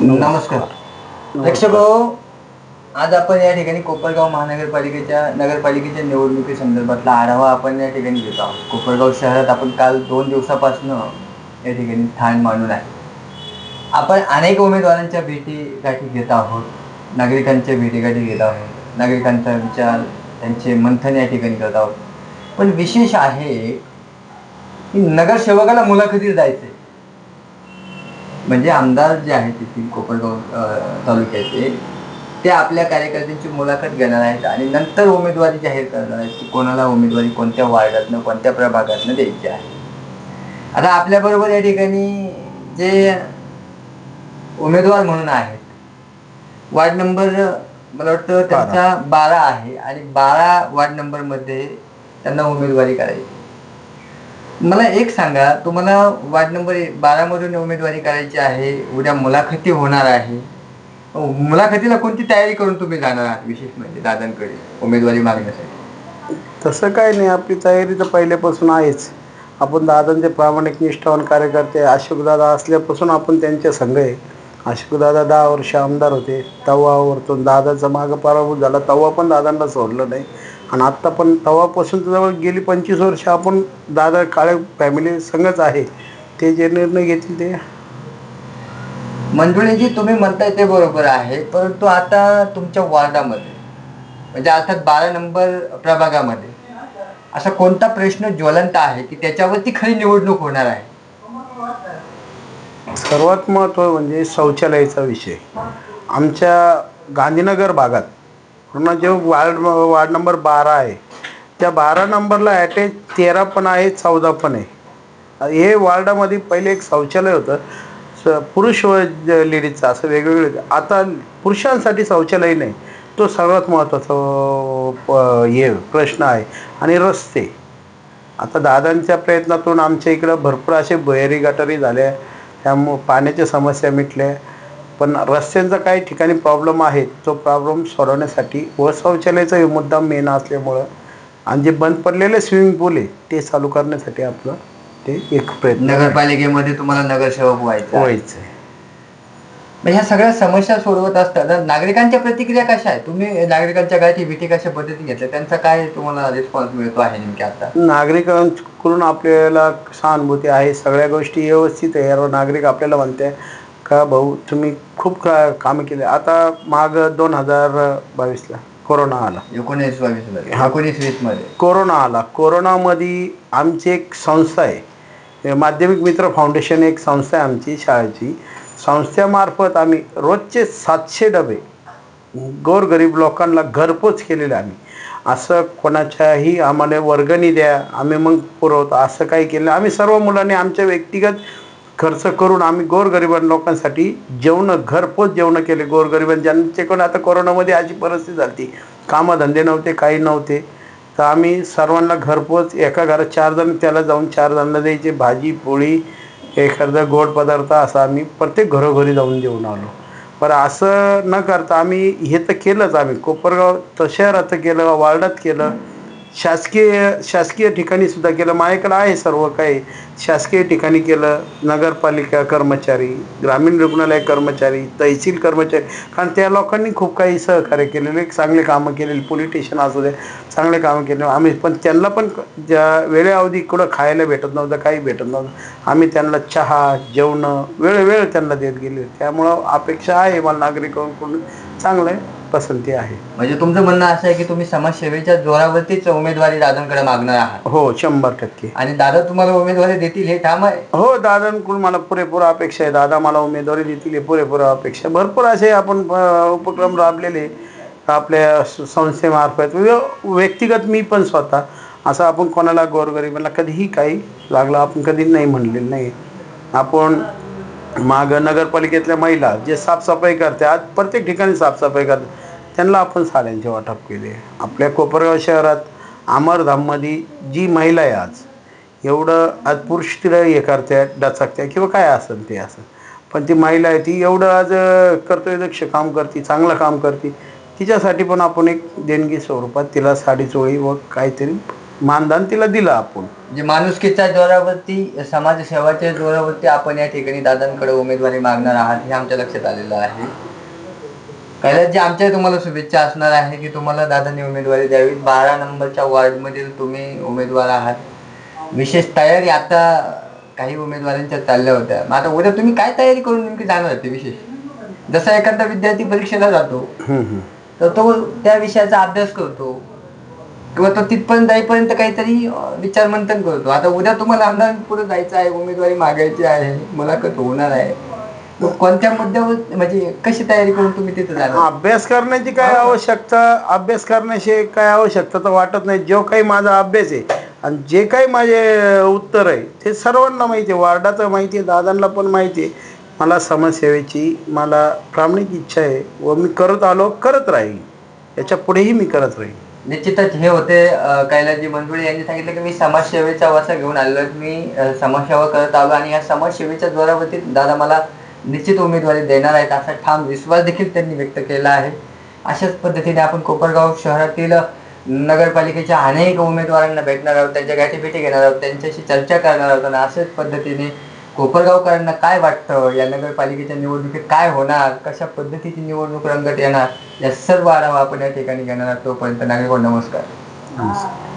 नमस्कार. प्रेक्षक हो, आज आपण या ठिकाणी कोपरगाव महानगरपालिकेच्या नगरपालिकेच्या निवडणुकी संदर्भातला आढावा आपण या ठिकाणी घेतो आहोत. कोपरगाव शहरात आपण काल दोन दिवसापासून या ठिकाणी ठाण मांडून आहे. आपण अनेक उमेदवारांच्या भेटी गाठी घेत आहोत. नागरिकांच्या भेटीगाठी घेत आहोत. नागरिकांचा विचार त्यांचे मंथन या ठिकाणी करत आहोत. पण विशेष आहे की नगरसेवकाला मुलाखतीला जायचंय. म्हणजे आमदार जे आहेत तेथील कोपरगाव तालुक्याचे. ते आपल्या कार्यकर्त्यांची मुलाखत घेणार आहेत आणि नंतर उमेदवारी जाहीर करणार आहेत की कोणाला उमेदवारी कोणत्या वार्डातनं कोणत्या प्रभागातनं द्यायची आहे. आता आपल्याबरोबर या ठिकाणी जे उमेदवार म्हणून आहेत वार्ड नंबर मला वाटतं त्यांचा बारा आहे आणि बारा वार्ड नंबरमध्ये त्यांना उमेदवारी करायची. मला एक सांगा तुम्हाला वार्ड नंबर बारा मधून उमेदवारी करायची आहे उद्या मुलाखती होणार आहे. मुलाखतीला कोणती तयारी करून तुम्ही जाणार आहात विशेष म्हणजे दादांकडे उमेदवारी मागण्यासाठी? तसं काय नाही आपली तयारी तर पहिल्यापासून आहेच. आपण दादांचे प्रामाणिक निष्ठावान कार्यकर्ते अशोकदादा असल्यापासून आपण त्यांच्या संघ आहे. अशोकदादा दहा वर्ष आमदार होते तवावरतून दादाचा मागं पराभूत झाला तवा पण दादांना सोडलं नाही. आणि आत्ता पण तवापासून तर जवळ गेली पंचवीस वर्ष आपण दादा काळे फॅमिली संघच आहे. ते जे निर्णय घेतील ते. मंजुळेजी तुम्ही म्हणताय ते बरोबर आहे परंतु आता तुमच्या वार्डामध्ये म्हणजे अर्थात बारा नंबर प्रभागामध्ये असा कोणता प्रश्न ज्वलंत आहे की त्याच्यावरती खरी निवडणूक होणार आहे? सर्वात महत्त्व म्हणजे शौचालयाचा विषय. आमच्या गांधीनगर भागात पूर्ण जे वार्ड वार्ड नंबर बारा आहे. त्या बारा नंबरला ॲटॅच तेरा पण आहे चौदा पण आहे. हे वार्डामध्ये पहिले एक शौचालय होतं. स पुरुष व लेडीजचं असं वेगवेगळे. आता पुरुषांसाठी शौचालय नाही. तो सर्वात महत्त्वाचा प- हे प्रश्न आहे. आणि रस्ते. आता दादांच्या प्रयत्नातून आमच्या इकडं भरपूर असे बहेरी गटारी झाल्या. त्यामुळं पाण्याच्या समस्या मिटल्या. पण रस्त्यांचा काही ठिकाणी प्रॉब्लेम आहे तो प्रॉब्लेम सोडवण्यासाठी व शौचालयाचा मुद्दा मेन असल्यामुळं आणि जे बंद पडलेले स्विमिंग पूल आहे ते चालू करण्यासाठी आपलं ते एक प्रयत्न नगरपालिकेमध्ये तुम्हाला नगरसेवक व्हायचं. व्हायचं आहे. मग ह्या सगळ्या समस्या सोडवत असताना नागरिकांच्या प्रतिक्रिया कशा आहेत? तुम्ही नागरिकांच्या गाठी भेटी कशा पद्धतीने घेतल्या? त्यांचा काय तुम्हाला रिस्पॉन्स मिळतो आहे नेमक्या आता? नागरिकांकडून आपल्याला सहानुभूती आहे सगळ्या गोष्टी व्यवस्थित आहे. नागरिक आपल्याला म्हणते का भाऊ? तुम्ही खूप का कामं केले? आता माग दोन हजार बावीसला कोरोना आला. एकोणीस बावीसमध्ये एकोणीस वीसमध्ये. कोरोना आला. कोरोनामध्ये आमची एक संस्था आहे. माध्यमिक मित्र फाउंडेशन एक संस्था आहे आमची शाळेची. संस्थेमार्फत आम्ही रोजचे सातशे डबे गोरगरीब लोकांना घरपोच केलेले आम्ही. असं कोणाच्याही आम्हाला वर्गणी द्या. आम्ही मग पुरवतो. असं काही केलं आम्ही सर्व मुलांनी आमच्या व्यक्तिगत खर्च करून आम्ही गोरगरिबां लोकांसाठी जेवणं घरपोच जेवणं केले. गोरगरिबां ज्यांच्याकडून आता कोरोनामध्ये अशी परिस्थिती झाली कामधंदे नव्हते काही नव्हते. तर आम्ही सर्वांना घरपोच एका घरात चार जण त्याला जाऊन चार जणांना द्यायचे. भाजी पोळी एखादा गोड पदार्थ असं आम्ही प्रत्येक घरोघरी जाऊन जेवून आलो. पण असं न करता आम्ही हे तर केलंच आम्ही. कोपरगाव तर शहरात केलं वार्डात केलं. शासकीय शासकीय ठिकाणी सुद्धा केलं. माझ्याकडं आहे सर्व काही. शासकीय ठिकाणी केलं. नगरपालिका कर्मचारी ग्रामीण रुग्णालय कर्मचारी तहसील कर्मचारी. कारण त्या लोकांनी खूप काही सहकार्य केलेले. चांगले कामं केलेली. पोलीस स्टेशन असू दे चांगले कामं केले आम्ही पण त्यांना पण ज्या वेळेअवधी कुठं खायला भेटत नव्हतं काही भेटत नव्हतं. आम्ही त्यांना चहा जेवणं वेळोवेळ त्यांना देत गेले. त्यामुळं अपेक्षा आहे मला नागरिकांकडून. चांगलं आहे. पसंती आहे. म्हणजे तुमचं म्हणणं असं आहे की तुम्ही समाजसेवेच्या जोरावरतीच उमेदवारी दादांकडे मागणार आहात. हो शंभर टक्के. आणि दादा तुम्हाला उमेदवारी देतील हे ठाम आहे? हो दादांकडून मला पुरेपूर अपेक्षा आहे. दादा मला उमेदवारी देतील हे पुरेपूर अपेक्षा. भरपूर असे आपण अ, उपक्रम राबलेले आपल्या स- संस्थेमार्फत. व्य- व्यक्तिगत मी पण स्वतः असं आपण कोणाला गोरगरिबांना कधीही काही लागलं आपण कधी नाही म्हणलेलं नाही आपण माग नगरपालिकेतल्या महिला जे साफसफाई करते आज प्रत्येक ठिकाणी साफसफाई करते त्यांना आपण साड्यांचे वाटप केले. आपल्या कोपरगाव शहरात अमरधाममध्ये जी महिला आहे आज एवढं आज पुरुष तिला हे करतात डचकत्या किंवा काय असेल ते असं. पण ती महिला आहे ती एवढं आज अं, कर्तव्यदक्ष काम करते चांगलं काम करते. तिच्यासाठी पण आपण एक देणगी स्वरूपात तिला साडी चोळी व काहीतरी मानधन तिला दिलं आपण. जे माणुसकीच्या जोरावरती समाजसेवाच्या जोरावरती आपण या ठिकाणी दादांकडे उमेदवारी मागणार आहात हे आमच्या लक्षात आलेलं आहे. जी आमच्या तुम्हाला शुभेच्छा असणार आहे की तुम्हाला दादांनी उमेदवारी द्यावी. बारा नंबरच्या वार्डमधील तुम्ही उमेदवार आहात. विशेष तयारी आता काही उमेदवारांच्या चालल्या होत्या. मग आता उद्या तुम्ही काय तयारी करून नेमकी जाणार होते विशेष? जसा एखादा विद्यार्थी परीक्षेला जातो. तर तो त्या विषयाचा अभ्यास करतो. किंवा तो तिथपर्यंत जाईपर्यंत काहीतरी विचार मंथन करतो. आता उद्या तुम्हाला आमदार पुढे जायचं आहे उमेदवारी मागायची आहे मुलाखत होणार आहे. कोणत्या मुद्द्यावर म्हणजे कशी तयारी करून तुम्ही तिथे जाणार? अभ्यास करण्याची काय आवश्यकता अभ्यास करण्याची काय आवश्यकता तर वाटत नाही. जो काही माझा अभ्यास आहे आणि जे काही माझे उत्तर आहे ते सर्वांना माहिती आहे. वार्डाचं माहिती आहे दादांना पण माहिती आहे. मला समाजसेवेची मला प्रामाणिक इच्छा आहे व मी करत आलो करत राहील. याच्या पुढेही मी करत राहील. निश्चितच हे होते कैलाजी मंजुळे यांनी सांगितलं की मी समाजसेवेचा वसा घेऊन आलेलो आहे. मी समाजसेवा करत आलो आणि या समाजसेवेच्या जोरावरती दादा मला निश्चित उमेदवारी देणार आहेत असा ठाम विश्वास देखील त्यांनी व्यक्त केला आहे अशाच पद्धतीने आपण कोपरगाव शहरातील नगरपालिकेच्या अनेक उमेदवारांना भेटणार आहोत त्यांच्या गाठीभेटी घेणार आहोत त्यांच्याशी चर्चा करणार आहोत आणि अशाच पद्धतीने कोपरगावकरांना काय वाटतं? या नगरपालिकेच्या निवडणुकीत काय होणार? कशा पद्धतीची निवडणूक रंगत येणार? या सर्व आढावा आपण या ठिकाणी घेणार आहोत. तोपर्यंत नागरिक हो, नमस्कार. नमस्कार